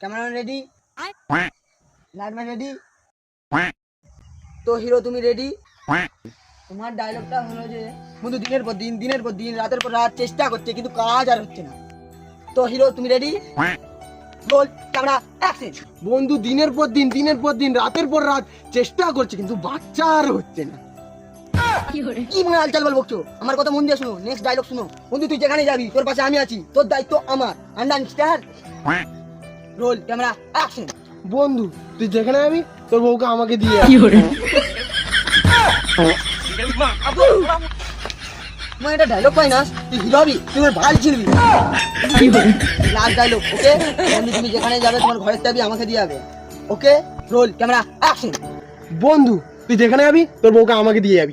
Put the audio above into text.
Cameraman ready lightman ready তো hero তুমি ready তোমার ডায়লগটা হলো যে বন্ধু দিনের পর দিন দিনের পর দিন রাতের পর রাত চেষ্টা করছে কিন্তু কাজ আর হচ্ছে না। তো হিরো তুমি রেডি রোল ক্যামেরা অ্যাকশন বন্ধু দিনের পর দিন দিনের পর দিন রাতের পর রাত চেষ্টা করছে কিন্তু বাচ্চা আর হচ্ছে না। কি মনে আলচাল বল বকছো? আমার কথা মন দিয়ে শুনো নেক্সট ডায়লগ শুনো। বন্ধু তুই যেখানে যাবি তোর পাশে আমি আছি তোর দায়িত্ব আমার। আন্ডারস্ট্যান্ড রোল ক্যামেরা অ্যাকশন বন্ধু তুই যেখানে যাবি তোর বউকে আমাকে দিয়ে আয়। মই এটা ডায়লগ পাই না তুই হিরো হবি তুই আমার ভালো ছিড়বি লাস্ট ডায়লগ ওকে বন্ধু তুমি যেখানে যাবে তোমার ঘরের চাবি আমাকে দিয়ে যাবে ওকে রোল ক্যামেরা অ্যাকশন বন্ধু তুই যেখানে যাবি তোর বউকে আমাকে দিয়ে যাবি